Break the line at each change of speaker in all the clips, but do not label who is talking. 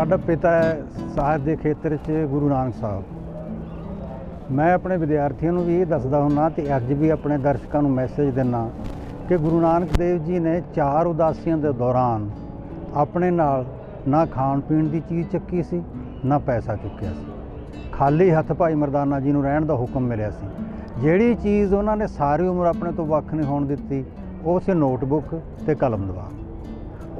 ਸਾਡਾ ਪਿਤਾ ਹੈ ਸਾਹਿਤ ਦੇ ਖੇਤਰ 'ਚ ਗੁਰੂ ਨਾਨਕ ਸਾਹਿਬ। ਮੈਂ ਆਪਣੇ ਵਿਦਿਆਰਥੀਆਂ ਨੂੰ ਵੀ ਇਹ ਦੱਸਦਾ ਹੁੰਨਾ ਤੇ ਅੱਜ ਵੀ ਆਪਣੇ ਦਰਸ਼ਕਾਂ ਨੂੰ ਮੈਸੇਜ ਦਿੰਨਾ ਕਿ ਗੁਰੂ ਨਾਨਕ ਦੇਵ ਜੀ ਨੇ ਚਾਰ ਉਦਾਸੀਆਂ ਦੇ ਦੌਰਾਨ ਆਪਣੇ ਨਾਲ ਨਾ ਖਾਣ ਪੀਣ ਦੀ ਚੀਜ਼ ਚੱਕੀ ਸੀ, ਨਾ ਪੈਸਾ ਚੁੱਕਿਆ ਸੀ। ਖਾਲੀ ਹੱਥ ਭਾਈ ਮਰਦਾਨਾ ਜੀ ਨੂੰ ਰਹਿਣ ਦਾ ਹੁਕਮ ਮਿਲਿਆ ਸੀ। ਜਿਹੜੀ ਚੀਜ਼ ਉਹਨਾਂ ਨੇ ਸਾਰੀ ਉਮਰ ਆਪਣੇ ਤੋਂ ਵੱਖ ਨਹੀਂ ਹੋਣ ਦਿੱਤੀ, ਉਹ ਸੀ ਨੋਟਬੁੱਕ ਤੇ ਕਲਮ ਦਵਾ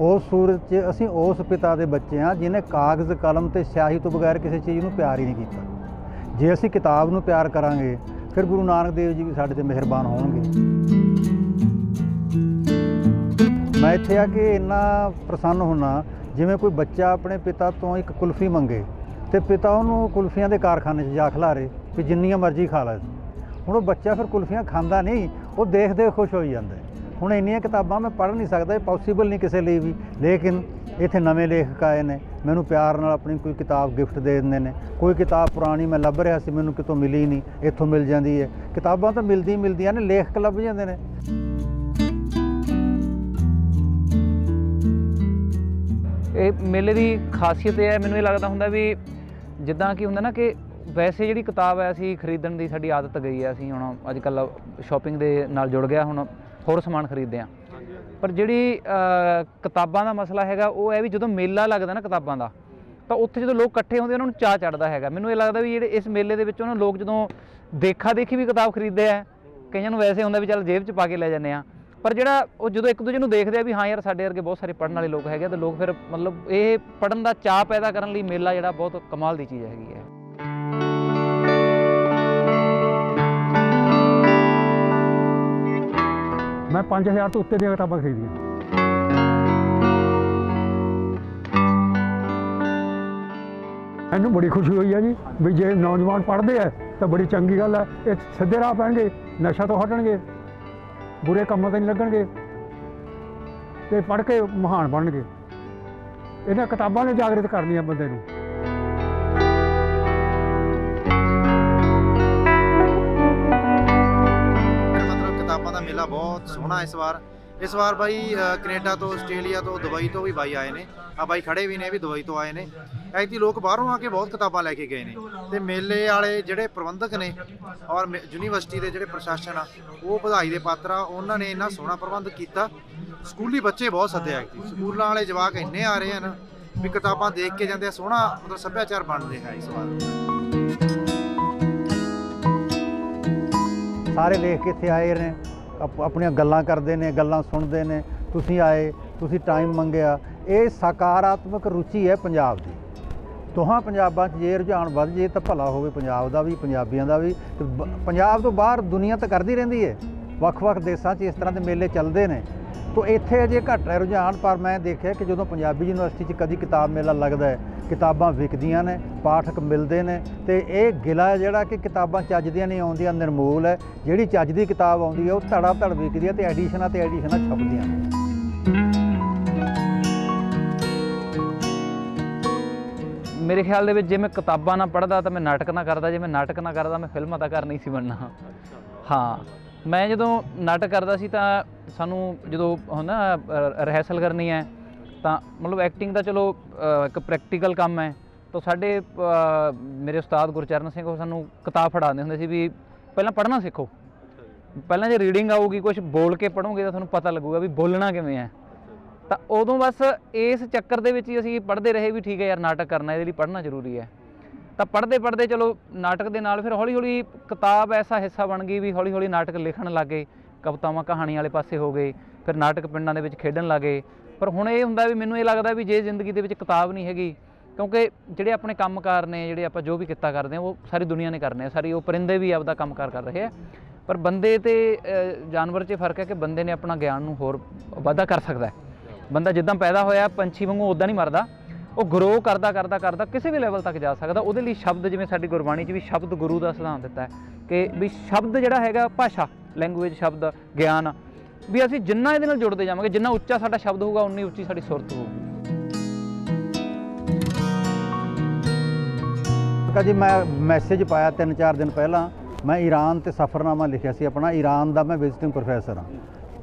ਉਸ ਸੂਰਤ 'ਚ ਅਸੀਂ ਉਸ ਪਿਤਾ ਦੇ ਬੱਚੇ ਹਾਂ ਜਿਨੇ ਕਾਗਜ਼, ਕਲਮ ਤੇ ਸਿਆਹੀ ਤੋਂ ਬਗੈਰ ਕਿਸੇ ਚੀਜ਼ ਨੂੰ ਪਿਆਰ ਹੀ ਨਹੀਂ ਕੀਤਾ। ਜੇ ਅਸੀਂ ਕਿਤਾਬ ਨੂੰ ਪਿਆਰ ਕਰਾਂਗੇ, ਫਿਰ ਗੁਰੂ ਨਾਨਕ ਦੇਵ ਜੀ ਵੀ ਸਾਡੇ ਤੇ ਮਿਹਰਬਾਨ ਹੋਣਗੇ। ਮੈਂ ਇੱਥੇ ਆ ਕੇ ਇੰਨਾ ਪ੍ਰਸੰਨ ਹੁੰਨਾ, ਜਿਵੇਂ ਕੋਈ ਬੱਚਾ ਆਪਣੇ ਪਿਤਾ ਤੋਂ ਇੱਕ ਕੁਲਫੀ ਮੰਗੇ ਤੇ ਪਿਤਾ ਉਹਨੂੰ ਕੁਲਫੀਆਂ ਦੇ ਕਾਰਖਾਨੇ 'ਚ ਜਾ ਖਿਲਾਰੇ ਵੀ ਜਿੰਨੀਆਂ ਮਰਜ਼ੀ ਖਾ ਲੈ। ਹੁਣ ਉਹ ਬੱਚਾ ਫਿਰ ਕੁਲਫੀਆਂ ਖਾਂਦਾ ਨਹੀਂ, ਉਹ ਦੇਖਦੇ ਖੁਸ਼ ਹੋਈ ਜਾਂਦਾ। ਹੁਣ ਇੰਨੀਆਂ ਕਿਤਾਬਾਂ ਮੈਂ ਪੜ੍ਹ ਨਹੀਂ ਸਕਦਾ, ਇਹ ਪੋਸੀਬਲ ਨਹੀਂ ਕਿਸੇ ਲਈ ਵੀ। ਲੇਕਿਨ ਇੱਥੇ ਨਵੇਂ ਲੇਖਕ ਆਏ ਨੇ, ਮੈਨੂੰ ਪਿਆਰ ਨਾਲ ਆਪਣੀ ਕੋਈ ਕਿਤਾਬ ਗਿਫਟ ਦੇ ਦਿੰਦੇ ਨੇ। ਕੋਈ ਕਿਤਾਬ ਪੁਰਾਣੀ ਮੈਂ ਲੱਭ ਰਿਹਾ ਸੀ, ਮੈਨੂੰ ਕਿਤੋਂ ਮਿਲੀ ਨਹੀਂ, ਇੱਥੋਂ ਮਿਲ ਜਾਂਦੀ ਹੈ। ਕਿਤਾਬਾਂ ਤਾਂ ਮਿਲਦੀ ਮਿਲਦੀਆਂ ਨੇ, ਲੇਖਕ ਲੱਭ ਜਾਂਦੇ ਨੇ।
ਇਹ ਮੇਲੇ ਦੀ ਖਾਸੀਅਤ ਇਹ ਹੈ, ਮੈਨੂੰ ਇਹ ਲੱਗਦਾ ਹੁੰਦਾ ਵੀ ਜਿੱਦਾਂ ਕਿ ਹੁੰਦਾ ਨਾ ਕਿ ਵੈਸੇ ਜਿਹੜੀ ਕਿਤਾਬ ਹੈ, ਅਸੀਂ ਖਰੀਦਣ ਦੀ ਸਾਡੀ ਆਦਤ ਗਈ ਹੈ, ਅਸੀਂ ਹੁਣ ਅੱਜ ਕੱਲ ਸ਼ਾਪਿੰਗ ਦੇ ਨਾਲ ਜੁੜ ਗਿਆ, ਹੁਣ ਹੋਰ ਸਮਾਨ ਖਰੀਦਦੇ ਆ ਪਰ ਜਿਹੜੀ ਕਿਤਾਬਾਂ ਦਾ ਮਸਲਾ ਹੈਗਾ ਉਹ ਹੈ ਵੀ ਜਦੋਂ ਮੇਲਾ ਲੱਗਦਾ ਨਾ ਕਿਤਾਬਾਂ ਦਾ ਤਾਂ ਉੱਥੇ ਜਦੋਂ ਲੋਕ ਇਕੱਠੇ ਹੁੰਦੇ ਉਹਨਾਂ ਨੂੰ ਚਾਹ ਚੜਦਾ ਹੈਗਾ। ਮੈਨੂੰ ਇਹ ਲੱਗਦਾ ਵੀ ਜਿਹੜੇ ਇਸ ਮੇਲੇ ਦੇ ਵਿੱਚ ਉਹਨਾਂ ਲੋਕ ਜਦੋਂ ਦੇਖਾ ਦੇਖੀ ਵੀ ਕਿਤਾਬ ਖਰੀਦਦੇ ਆ ਕਈਆਂ ਨੂੰ ਵੈਸੇ ਹੁੰਦਾ ਵੀ ਚੱਲ ਜੇਬ 'ਚ ਪਾ ਕੇ ਲੈ ਜਾਂਦੇ ਆ ਪਰ ਜਿਹੜਾ ਉਹ ਜਦੋਂ ਇੱਕ ਦੂਜੇ ਨੂੰ ਦੇਖਦੇ ਆ ਵੀ ਹਾਂ ਯਾਰ ਸਾਡੇ ਵਰਗੇ ਬਹੁਤ ਸਾਰੇ ਪੜ੍ਹਨ ਵਾਲੇ ਲੋਕ ਹੈਗੇ ਆ, ਤਾਂ ਲੋਕ ਫਿਰ ਮਤਲਬ ਇਹ ਪੜ੍ਹਨ ਦਾ ਚਾਹ ਪੈਦਾ ਕਰਨ ਲਈ ਮੇਲਾ ਜਿਹੜਾ ਬਹੁਤ ਕਮਾਲ ਦੀ ਚੀਜ਼ ਹੈਗੀ ਹੈ।
5000 ਤੋਂ ਉੱਤੇ ਦੀਆਂ ਕਿਤਾਬਾਂ ਖਰੀਦੀਆਂ। ਮੈਨੂੰ ਬੜੀ ਖੁਸ਼ੀ ਹੋਈ ਹੈ ਜੀ ਵੀ ਜੇ ਨੌਜਵਾਨ ਪੜ੍ਹਦੇ ਆ, ਤਾਂ ਬੜੀ ਚੰਗੀ ਗੱਲ ਹੈ। ਇਹ ਸਿੱਧੇ ਰਾਹ ਪੈਣਗੇ, ਨਸ਼ਾ ਤੋਂ ਹਟਣਗੇ, ਬੁਰੇ ਕੰਮਾਂ ਤੇ ਨਹੀਂ ਲੱਗਣਗੇ ਤੇ ਪੜ੍ਹ ਕੇ ਮਹਾਨ ਬਣਨਗੇ। ਇਹਨਾਂ ਕਿਤਾਬਾਂ ਨੇ ਜਾਗਰਿਤ ਕਰਨੀਆਂ ਬੰਦੇ ਨੂੰ।
ਮੇਲਾ ਬਹੁਤ ਸੋਹਣਾ ਇਸ ਵਾਰ। ਇਸ ਵਾਰ ਬਾਈ ਅ, ਕੈਨੇਡਾ ਤੋਂ ਆਸਟ੍ਰੇਲੀਆ ਤੋਂ ਦੁਬਈ ਤੋਂ ਵੀ ਬਾਈ ਆਏ ਨੇ। ਆ ਬਾਈ ਖੜੇ ਵੀ ਨੇ ਵੀ ਦੁਬਈ ਤੋਂ ਆਏ ਨੇ। ਐਤੀ ਲੋਕ ਬਾਹਰੋਂ ਆ ਕੇ ਬਹੁਤ ਕਿਤਾਬਾਂ ਲੈ ਕੇ ਗਏ ਨੇ। ਤੇ ਮੇਲੇ ਵਾਲੇ ਜਿਹੜੇ ਪ੍ਰਬੰਧਕ ਨੇ ਔਰ ਯੂਨੀਵਰਸਿਟੀ ਦੇ ਜਿਹੜੇ ਪ੍ਰਸ਼ਾਸਨ ਆ ਉਹ ਵਧਾਈ ਦੇ ਪਾਤਰ ਆ। ਉਹਨਾਂ ਨੇ ਇੰਨਾ ਸੋਹਣਾ ਪ੍ਰਬੰਧ ਕੀਤਾ। ਸਕੂਲੀ ਬੱਚੇ ਬਹੁਤ ਸੱਦੇ ਆ ਸਕੂਲਾਂ ਵਾਲੇ ਜਵਾਕ ਇੰਨੇ ਆ ਰਹੇ ਹਨ ਵੀ ਕਿਤਾਬਾਂ ਦੇਖ ਕੇ ਜਾਂਦੇ ਆ। ਸੋਹਣਾ ਮਤਲਬ ਸੱਭਿਆਚਾਰ ਬਣ ਰਿਹਾ ਇਸ ਵਾਰ।
ਸਾਰੇ ਲੇਖ ਕੇ ਇੱਥੇ ਆਏ ਨੇ। ਆਪਣੀਆਂ ਗੱਲਾਂ ਕਰਦੇ ਨੇ, ਗੱਲਾਂ ਸੁਣਦੇ ਨੇ, ਤੁਸੀਂ ਆਏ, ਤੁਸੀਂ ਟਾਈਮ ਮੰਗਿਆ। ਇਹ ਸਕਾਰਾਤਮਕ ਰੁਚੀ ਹੈ ਪੰਜਾਬ ਦੀ। ਦੋਹਾਂ ਪੰਜਾਬਾਂ 'ਚ ਜੇ ਰੁਝਾਨ ਵੱਧ ਜੇ ਤਾਂ ਭਲਾ ਹੋਵੇ ਪੰਜਾਬ ਦਾ ਵੀ, ਪੰਜਾਬੀਆਂ ਦਾ ਵੀ। ਪੰਜਾਬ ਤੋਂ ਬਾਹਰ ਦੁਨੀਆ ਤਾਂ ਕਰਦੀ ਰਹਿੰਦੀ ਹੈ। ਵੱਖ-ਵੱਖ ਦੇਸ਼ਾਂ 'ਚ ਇਸ ਤਰ੍ਹਾਂ ਦੇ ਮੇਲੇ ਚੱਲਦੇ ਨੇ। ਤੋਂ ਇੱਥੇ ਅਜੇ ਘੱਟ ਹੈ ਰੁਝਾਨ ਪਰ ਮੈਂ ਦੇਖਿਆ ਕਿ ਜਦੋਂ ਪੰਜਾਬੀ ਯੂਨੀਵਰਸਿਟੀ 'ਚ ਕਦੀ ਕਿਤਾਬ ਮੇਲਾ ਲੱਗਦਾ ਹੈ ਕਿਤਾਬਾਂ ਵਿਕਦੀਆਂ ਨੇ ਪਾਠਕ ਮਿਲਦੇ ਨੇ ਤੇ ਇਹ ਗਿਲਾ ਹੈ ਜਿਹੜਾ ਕਿ ਕਿਤਾਬਾਂ ਚੱਜ ਦੀਆਂ ਨਹੀਂ ਆਉਂਦੀਆਂ ਨਿਰਮੂਲ ਹੈ। ਜਿਹੜੀ ਚੱਜ ਦੀ ਕਿਤਾਬ ਆਉਂਦੀ ਹੈ ਉਹ ਧੜਾ ਧੜ ਵਿਕਦੀ ਹੈ ਤੇ ਐਡੀਸ਼ਨਾਂ ਤੇ ਐਡੀਸ਼ਨਾਂ ਛਪਦੀਆਂ ਨੇ।
ਮੇਰੇ ਖਿਆਲ ਦੇ ਵਿੱਚ ਜੇ ਮੈਂ ਕਿਤਾਬਾਂ ਨਾ ਪੜ੍ਹਦਾ ਤਾਂ ਮੈਂ ਨਾਟਕ ਨਾ ਕਰਦਾ ਜੇ ਮੈਂ ਨਾਟਕ ਨਾ ਕਰਦਾ ਮੈਂ ਫਿਲਮ ਅਦਾਕਾਰ ਨਹੀਂ ਸੀ ਬਣਨਾ। ਹਾਂ। ਮੈਂ ਜਦੋਂ ਨਾਟਕ ਕਰਦਾ ਸੀ ਤਾਂ ਸਾਨੂੰ ਜਦੋਂ ਹੁੰਦਾ ਰਿਹਰਸਲ ਕਰਨੀ ਹੈ, ਤਾਂ ਮਤਲਬ ਐਕਟਿੰਗ ਦਾ ਚਲੋ ਇੱਕ ਪ੍ਰੈਕਟੀਕਲ ਕੰਮ ਹੈ। ਤਾਂ ਸਾਡੇ ਮੇਰੇ ਉਸਤਾਦ ਗੁਰਚਰਨ ਸਿੰਘ ਉਹ ਸਾਨੂੰ ਕਿਤਾਬ ਫੜਾਉਂਦੇ ਹੁੰਦੇ ਸੀ ਵੀ ਪਹਿਲਾਂ ਪੜ੍ਹਨਾ ਸਿੱਖੋ। ਪਹਿਲਾਂ ਜੇ ਰੀਡਿੰਗ ਆਊਗੀ ਕੁਝ ਬੋਲ ਕੇ ਪੜ੍ਹੋਗੇ ਤਾਂ ਤੁਹਾਨੂੰ ਪਤਾ ਲੱਗੂਗਾ ਵੀ ਬੋਲਣਾ ਕਿਵੇਂ ਹੈ। ਤਾਂ ਉਦੋਂ ਬਸ ਇਸ ਚੱਕਰ ਦੇ ਵਿੱਚ ਹੀ ਅਸੀਂ ਪੜ੍ਹਦੇ ਰਹੇ ਵੀ ਠੀਕ ਹੈ ਯਾਰ, ਨਾਟਕ ਕਰਨਾ ਇਹਦੇ ਲਈ ਪੜ੍ਹਨਾ ਜ਼ਰੂਰੀ ਹੈ। ਤਾਂ ਪੜ੍ਹਦੇ ਪੜ੍ਹਦੇ ਚਲੋ ਨਾਟਕ ਦੇ ਨਾਲ ਫਿਰ ਹੌਲੀ ਹੌਲੀ ਕਿਤਾਬ ਐਸਾ ਹਿੱਸਾ ਬਣ ਗਈ ਵੀ ਹੌਲੀ ਹੌਲੀ ਨਾਟਕ ਲਿਖਣ ਲੱਗੇ, ਕਵਿਤਾਵਾਂ ਕਹਾਣੀਆਂ ਵਾਲੇ ਪਾਸੇ ਹੋ ਗਏ, ਫਿਰ ਨਾਟਕ ਪਿੰਡਾਂ ਦੇ ਵਿੱਚ ਖੇਡਣ ਲੱਗੇ। ਪਰ ਹੁਣ ਇਹ ਹੁੰਦਾ ਵੀ ਮੈਨੂੰ ਇਹ ਲੱਗਦਾ ਵੀ ਜੇ ਜ਼ਿੰਦਗੀ ਦੇ ਵਿੱਚ ਕਿਤਾਬ ਨਹੀਂ ਹੈਗੀ, ਕਿਉਂਕਿ ਜਿਹੜੇ ਆਪਣੇ ਕੰਮਕਾਰ ਨੇ, ਜਿਹੜੇ ਆਪਾਂ ਜੋ ਵੀ ਕਿੱਤਾ ਕਰਦੇ ਆ ਉਹ ਸਾਰੀ ਦੁਨੀਆ ਨੇ ਕਰਨੇ ਆ, ਸਾਰੀ ਉਹ ਪਰਿੰਦੇ ਵੀ ਆਪਦਾ ਕੰਮਕਾਰ ਕਰ ਰਹੇ ਆ। ਪਰ ਬੰਦੇ ਤੇ ਜਾਨਵਰ 'ਚ ਫ਼ਰਕ ਹੈ ਕਿ ਬੰਦੇ ਨੇ ਆਪਣਾ ਗਿਆਨ ਨੂੰ ਹੋਰ ਵਾਧਾ ਕਰ ਸਕਦਾ ਹੈ। ਬੰਦਾ ਜਿੱਦਾਂ ਪੈਦਾ ਹੋਇਆ, ਪੰਛੀ ਵਾਂਗੂ ਉਦਾਂ ਨਹੀਂ ਮਰਦਾ। ਉਹ ਗਰੋ ਕਰਦਾ ਕਰਦਾ ਕਰਦਾ ਕਿਸੇ ਵੀ ਲੈਵਲ ਤੱਕ ਜਾ ਸਕਦਾ। ਉਹਦੇ ਲਈ ਸ਼ਬਦ ਜਿਵੇਂ ਸਾਡੀ ਗੁਰਬਾਣੀ 'ਚ ਵੀ ਸ਼ਬਦ ਗੁਰੂ ਦਾ ਸਿਧਾਂਤ ਦਿੱਤਾ ਹੈ ਕਿ ਵੀ ਸ਼ਬਦ ਜਿਹੜਾ ਹੈਗਾ ਭਾਸ਼ਾ ਲੈਂਗੁਏਜ ਸ਼ਬਦ, ਗਿਆਨ, ਵੀ ਅਸੀਂ ਜਿੰਨਾ ਇਹਦੇ ਨਾਲ ਜੁੜਦੇ ਜਾਵਾਂਗੇ, ਜਿੰਨਾ ਉੱਚਾ ਸਾਡਾ ਸ਼ਬਦ ਹੋਊਗਾ, ਉਨੀ ਉੱਚੀ ਸਾਡੀ ਸੁਰਤ ਹੋਊਗੀ।
ਕਾ ਜੀ, ਮੈਂ ਮੈਸੇਜ ਪਾਇਆ ਤਿੰਨ ਚਾਰ ਦਿਨ ਪਹਿਲਾਂ। ਮੈਂ ਈਰਾਨ ਤੇ ਸਫ਼ਰਨਾਮਾ ਲਿਖਿਆ ਸੀ ਆਪਣਾ। ਈਰਾਨ ਦਾ ਮੈਂ ਵਿਜ਼ਿਟਿੰਗ ਪ੍ਰੋਫੈਸਰ ਹਾਂ।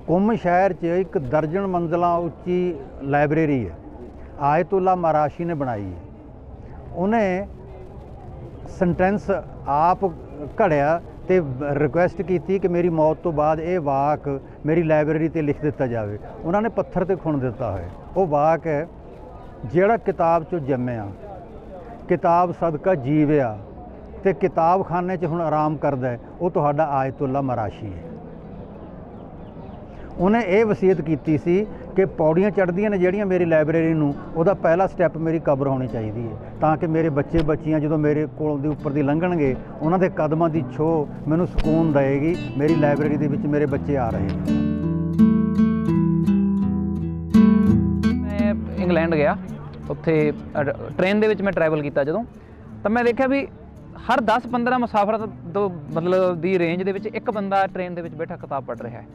ਕੁੰਮ ਸ਼ਹਿਰ 'ਚ ਇੱਕ ਦਰਜਨ ਮੰਜ਼ਲਾਂ ਉੱਚੀ ਲਾਇਬ੍ਰੇਰੀ ਹੈ। ਆਇਤੁੱਲਾ ਮਰਾਸ਼ੀ ਨੇ ਬਣਾਈ ਹੈ। ਉਹਨੇ ਸੈਂਟੈਂਸ ਆਪ ਘੜਿਆ ਤੇ ਰਿਕੁਐਸਟ ਕੀਤੀ ਕਿ ਮੇਰੀ ਮੌਤ ਤੋਂ ਬਾਅਦ ਇਹ ਵਾਕ ਮੇਰੀ ਲਾਇਬ੍ਰੇਰੀ ਤੇ ਲਿਖ ਦਿੱਤਾ ਜਾਵੇ। ਉਹਨਾਂ ਨੇ ਪੱਥਰ ਤੇ ਖੁਣ ਦਿੱਤਾ ਹੋਇਆ। ਉਹ ਵਾਕ ਹੈ, ਜਿਹੜਾ ਕਿਤਾਬ ਚੋਂ ਜੰਮਿਆ, ਕਿਤਾਬ ਸਦਕਾ ਜੀਵਿਆ ਤੇ ਕਿਤਾਬਖਾਨੇ 'ਚ ਹੁਣ ਆਰਾਮ ਕਰਦਾ ਉਹ ਤੁਹਾਡਾ ਆਇਤੁੱਲਾ ਮਰਾਸ਼ੀ ਹੈ। ਉਹਨੇ ਇਹ ਵਸੀਅਤ ਕੀਤੀ ਸੀ ਕਿ ਪੌੜੀਆਂ ਚੜ੍ਹਦੀਆਂ ਨੇ ਜਿਹੜੀਆਂ ਮੇਰੀ ਲਾਇਬ੍ਰੇਰੀ ਨੂੰ, ਉਹਦਾ ਪਹਿਲਾ ਸਟੈਪ ਮੇਰੀ ਕਬਰ ਹੋਣੀ ਚਾਹੀਦੀ ਹੈ ਤਾਂ ਕਿ ਮੇਰੇ ਬੱਚੇ ਬੱਚੀਆਂ ਜਦੋਂ ਮੇਰੇ ਕੋਲ ਦੇ ਉੱਪਰ ਦੀ ਲੰਘਣਗੇ, ਉਹਨਾਂ ਦੇ ਕਦਮਾਂ ਦੀ ਛੋਹ ਮੈਨੂੰ ਸਕੂਨ ਦੇਏਗੀ ਮੇਰੀ ਲਾਇਬ੍ਰੇਰੀ ਦੇ ਵਿੱਚ ਮੇਰੇ ਬੱਚੇ ਆ ਰਹੇ ਨੇ।
ਮੈਂ ਇੰਗਲੈਂਡ ਗਿਆ, ਉੱਥੇ ਟ੍ਰੇਨ ਦੇ ਵਿੱਚ ਮੈਂ ਟਰੈਵਲ ਕੀਤਾ ਜਦੋਂ, ਤਾਂ ਮੈਂ ਦੇਖਿਆ ਵੀ ਹਰ 10-15 ਮੁਸਾਫਰਾਂ ਤੋਂ- ਤੋਂ ਮਤਲਬ ਦੀ ਰੇਂਜ ਦੇ ਵਿੱਚ ਇੱਕ ਬੰਦਾ ਟ੍ਰੇਨ ਦੇ ਵਿੱਚ ਬੈਠਾ ਕਿਤਾਬ ਪੜ੍ਹ ਰਿਹਾ ਹੈ।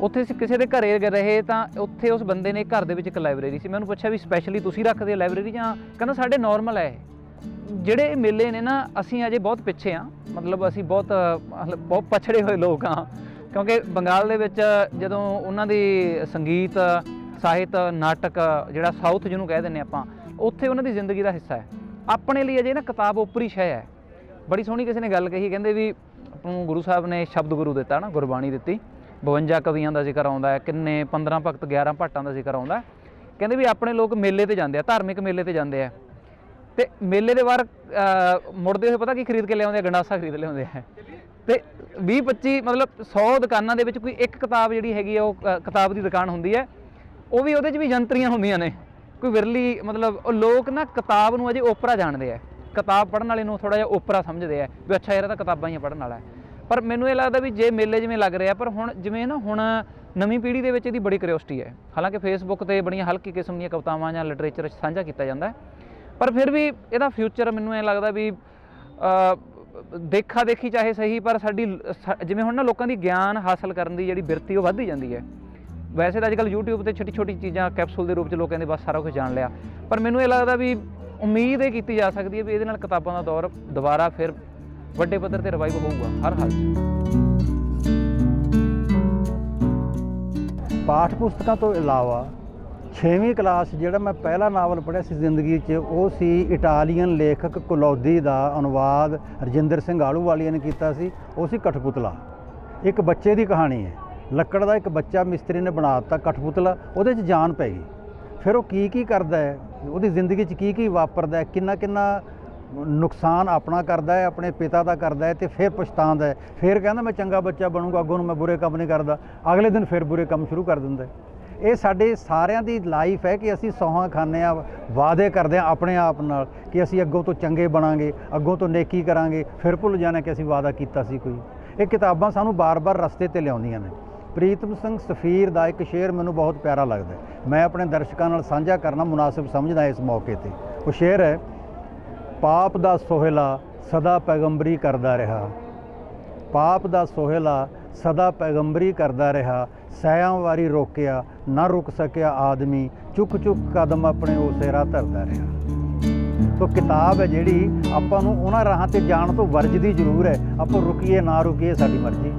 ਉੱਥੇ ਅਸੀਂ ਕਿਸੇ ਦੇ ਘਰੇ ਗਏ ਰਹੇ ਤਾਂ ਉੱਥੇ ਉਸ ਬੰਦੇ ਨੇ ਘਰ ਦੇ ਵਿੱਚ ਇੱਕ ਲਾਇਬ੍ਰੇਰੀ ਸੀ। ਮੈਂ ਉਹਨੂੰ ਪੁੱਛਿਆ ਵੀ ਸਪੈਸ਼ਲੀ ਤੁਸੀਂ ਰੱਖਦੇ ਹੋ ਲਾਇਬ੍ਰੇਰੀ ਜਾਂ ਕਹਿੰਦਾ ਸਾਡੇ ਨਾਰਮਲ ਹੈ ਜਿਹੜੇ ਮੇਲੇ ਨੇ ਨਾ, ਅਸੀਂ ਅਜੇ ਬਹੁਤ ਪਿੱਛੇ ਆ ਮਤਲਬ ਅਸੀਂ ਬਹੁਤ, ਮਤਲਬ ਬਹੁਤ ਪਛੜੇ ਹੋਏ ਲੋਕ ਆ ਕਿਉਂਕਿ ਬੰਗਾਲ ਦੇ ਵਿੱਚ ਜਦੋਂ ਉਹਨਾਂ ਦੀ ਸੰਗੀਤ, ਸਾਹਿਤ, ਨਾਟਕ ਜਿਹੜਾ ਸਾਊਥ ਜਿਹਨੂੰ ਕਹਿ ਦਿੰਦੇ ਆਪਾਂ, ਉੱਥੇ ਉਹਨਾਂ ਦੀ ਜ਼ਿੰਦਗੀ ਦਾ ਹਿੱਸਾ ਹੈ। ਆਪਣੇ ਲਈ ਅਜੇ ਨਾ ਕਿਤਾਬ ਉਪਰੀ ਸ਼ੈ ਹੈ। ਬੜੀ ਸੋਹਣੀ ਕਿਸੇ ਨੇ ਗੱਲ ਕਹੀ, ਕਹਿੰਦੇ ਵੀ ਆਪਾਂ ਨੂੰ ਗੁਰੂ ਸਾਹਿਬ ਨੇ ਸ਼ਬਦ ਗੁਰੂ ਦਿੱਤਾ ਨਾ, ਗੁਰਬਾਣੀ ਦਿੱਤੀ। 52 ਕਵੀਆਂ ਦਾ ਜ਼ਿਕਰ ਆਉਂਦਾ ਹੈ ਕਿੰਨੇ 15 ਭਗਤ 11 ਭੱਟਾਂ ਦਾ ਜ਼ਿਕਰ ਆਉਂਦਾ ਕਹਿੰਦੇ ਵੀ ਆਪਣੇ ਲੋਕ ਮੇਲੇ ਤੇ ਜਾਂਦੇ ਆ ਧਾਰਮਿਕ ਮੇਲੇ ਤੇ ਜਾਂਦੇ ਆ। ਤੇ ਮੇਲੇ ਦੇ ਬਾਹਰ ਮੁੜਦੇ ਹੋਏ ਪਤਾ ਕੀ ਖਰੀਦ ਕੇ ਲਿਆਉਂਦੇ ਆ? ਗੰਡਾਸਾ ਖਰੀਦ ਲਿਆਉਂਦੇ ਆ। ਤੇ 20 25 ਮਤਲਬ 100 ਦੁਕਾਨਾਂ ਦੇ ਵਿੱਚ ਕੋਈ ਇੱਕ ਕਿਤਾਬ ਜਿਹੜੀ ਹੈਗੀ ਆ ਉਹ ਅਹ, ਕਿਤਾਬ ਦੀ ਦੁਕਾਨ ਹੁੰਦੀ ਹੈ। ਉਹ ਵੀ ਉਹਦੇ 'ਚ ਵੀ ਜੰਤਰੀਆਂ ਹੁੰਦੀਆਂ ਨੇ। ਕੋਈ ਵਿਰਲੀ ਮਤਲਬ ਉਹ ਲੋਕ ਨਾ ਕਿਤਾਬ ਨੂੰ ਅਜੇ ਓਪਰਾ ਜਾਣਦੇ ਆ। ਕਿਤਾਬ ਪੜ੍ਹਨ ਵਾਲੇ ਨੂੰ ਥੋੜਾ ਜਿਹਾ ਓਪਰਾ ਸਮਝਦੇ ਆ ਵੀ ਅੱਛਾ ਯਾਰ ਇਹ ਤਾਂ ਕਿਤਾਬਾਂ ਹੀ ਆ ਪੜ੍ਹਨ ਵਾਲਾ। ਹੈ ਪਰ ਮੈਨੂੰ ਇਹ ਲੱਗਦਾ ਵੀ ਜੇ ਮੇਲੇ ਜਿਵੇਂ ਲੱਗ ਰਿਹਾ ਪਰ ਹੁਣ ਜਿਵੇਂ ਨਾ ਹੁਣ ਨਵੀਂ ਪੀੜ੍ਹੀ ਦੇ ਵਿੱਚ ਇਹਦੀ ਬੜੀ ਕਿਉਰਿਓਸਿਟੀ ਹੈ। ਹਾਲਾਂਕਿ ਫੇਸਬੁੱਕ ਤੇ ਬੜੀਆਂ ਹਲਕੀ ਕਿਸਮ ਦੀਆਂ ਕਵਿਤਾਵਾਂ ਜਾਂ ਲਿਟਰੇਚਰ ਸਾਂਝਾ ਕੀਤਾ ਜਾਂਦਾ ਪਰ ਫਿਰ ਵੀ ਇਹਦਾ ਫਿਊਚਰ ਮੈਨੂੰ ਇਹ ਲੱਗਦਾ ਵੀ ਦੇਖਾ ਦੇਖੀ ਚਾਹੇ ਸਹੀ, ਪਰ ਸਾਡੀ ਜਿਵੇਂ ਹੁਣ ਨਾ ਲੋਕਾਂ ਦੀ ਗਿਆਨ ਹਾਸਲ ਕਰਨ ਦੀ ਜਿਹੜੀ ਬਿਰਤੀ ਉਹ ਵੱਧਦੀ ਜਾਂਦੀ ਹੈ। ਵੈਸੇ ਤਾਂ ਅੱਜਕੱਲ YouTube ਤੇ ਛੋਟੀ ਛੋਟੀ ਚੀਜ਼ਾਂ ਕੈਪਸੂਲ ਦੇ ਰੂਪ ਚ ਲੋਕਾਂ ਦੇ ਬਸ ਸਾਰਾ ਕੁਝ ਜਾਣ ਲਿਆ। ਪਰ ਮੈਨੂੰ ਇਹ ਲੱਗਦਾ ਵੀ ਉਮੀਦ ਇਹ ਕੀਤੀ ਜਾ ਸਕਦੀ ਹੈ ਵੀ ਇਹਦੇ ਨਾਲ ਕਿਤਾਬਾਂ ਦਾ ਦੌਰ ਦੁਬਾਰਾ ਫਿਰ ਵੱਡੇ ਪੱਧਰ ਤੇ ਰਿਵਾਈਵ ਹੋਊਗਾ, ਹਰ ਹਾਲ 'ਚ।
ਪਾਠ ਪੁਸਤਕਾਂ ਤੋਂ ਇਲਾਵਾ 6ਵੀਂ ਕਲਾਸ ਜਿਹੜਾ ਮੈਂ ਪਹਿਲਾ ਨਾਵਲ ਪੜ੍ਹਿਆ ਸੀ ਜ਼ਿੰਦਗੀ 'ਚ, ਉਹ ਸੀ ਇਟਾਲੀਅਨ ਲੇਖਕ ਕੁਲੌਦੀ ਦਾ ਅਨੁਵਾਦ ਰਜਿੰਦਰ ਸਿੰਘ ਆਲੂਵਾਲੀਆ ਨੇ ਕੀਤਾ ਸੀ। ਉਹ ਸੀ ਕਠਪੁਤਲਾ। ਇੱਕ ਬੱਚੇ ਦੀ ਕਹਾਣੀ ਹੈ। ਲੱਕੜ ਦਾ ਇੱਕ ਬੱਚਾ ਮਿਸਤਰੀ ਨੇ ਬਣਾ ਦਿੱਤਾ ਕਠਪੁਤਲਾ, ਉਹਦੇ 'ਚ ਜਾਨ ਪੈ ਗਈ। ਫਿਰ ਉਹ ਕੀ ਕੀ ਕਰਦਾ ਹੈ? ਉਹਦੀ ਜ਼ਿੰਦਗੀ 'ਚ ਕੀ ਕੀ ਵਾਪਰਦਾ ਹੈ? ਕਿੰਨਾ ਕਿੰਨਾ ਨੁਕਸਾਨ ਆਪਣਾ ਕਰਦਾ ਹੈ, ਆਪਣੇ ਪਿਤਾ ਦਾ ਕਰਦਾ ਹੈ ਤੇ ਫਿਰ ਪਛਤਾਉਂਦਾ ਹੈ। ਫਿਰ ਕਹਿੰਦਾ ਮੈਂ ਚੰਗਾ ਬੱਚਾ ਬਣੂੰਗਾ, ਅੱਗੋਂ ਨੂੰ ਮੈਂ ਬੁਰੇ ਕੰਮ ਨਹੀਂ ਕਰਦਾ। ਅਗਲੇ ਦਿਨ ਫਿਰ ਬੁਰੇ ਕੰਮ ਸ਼ੁਰੂ ਕਰ ਦਿੰਦਾ ਇਹ ਸਾਡੇ ਸਾਰਿਆਂ ਦੀ ਲਾਈਫ ਹੈ ਕਿ ਅਸੀਂ ਸੌਹਾਂ ਖਾਂਦੇ ਆ ਵਾਅਦੇ ਕਰਦੇ ਆ ਆਪਣੇ ਆਪ ਨਾਲ ਕਿ ਅਸੀਂ ਅੱਗੋਂ ਤੋਂ ਚੰਗੇ ਬਣਾਂਗੇ, ਅੱਗੋਂ ਤੋਂ ਨੇਕੀ ਕਰਾਂਗੇ, ਫਿਰ ਭੁੱਲ ਜਾਣਾ ਕਿ ਅਸੀਂ ਵਾਅਦਾ ਕੀਤਾ ਸੀ ਕੋਈ। ਇਹ ਕਿਤਾਬਾਂ ਸਾਨੂੰ ਬਾਰ-ਬਾਰ ਰਸਤੇ ਤੇ ਲਿਆਉਂਦੀਆਂ ਨੇ। ਪ੍ਰੀਤਮ ਸਿੰਘ ਸਫੀਰ ਦਾ ਇੱਕ ਸ਼ੇਰ ਮੈਨੂੰ ਬਹੁਤ ਪਿਆਰਾ ਲੱਗਦਾ ਮੈਂ ਆਪਣੇ ਦਰਸ਼ਕਾਂ ਨਾਲ ਸਾਂਝਾ ਕਰਨਾ ਮੁਨਾਸਿਬ ਸਮਝਦਾ ਇਸ ਮੌਕੇ ਤੇ। ਉਹ ਸ਼ੇਰ ਹੈ ਪਾਪ ਦਾ ਸੋਹਿਲਾ ਸਦਾ ਪੈਗੰਬਰੀ ਕਰਦਾ ਰਿਹਾ। ਪਾਪ ਦਾ ਸੋਹਿਲਾ ਸਦਾ ਪੈਗੰਬਰੀ ਕਰਦਾ ਰਿਹਾ। ਸਹਿਆਂ ਵਾਰੀ ਰੋਕਿਆ, ਨਾ ਰੁਕ ਸਕਿਆ ਆਦਮੀ, ਚੁੱਕ ਚੁੱਕ ਕਦਮ ਆਪਣੇ ਉਸੇ ਰਾਹ ਧਰਦਾ ਰਿਹਾ। ਤੋ ਕਿਤਾਬ ਹੈ ਜਿਹੜੀ ਆਪਾਂ ਨੂੰ ਉਹਨਾਂ ਰਾਹਾਂ ਤੇ ਜਾਣ ਤੋਂ ਵਰਜਦੀ ਜ਼ਰੂਰ ਹੈ। ਆਪਾਂ ਰੁਕੀਏ, ਨਾ ਰੁਕੀਏ, ਸਾਡੀ ਮਰਜ਼ੀ।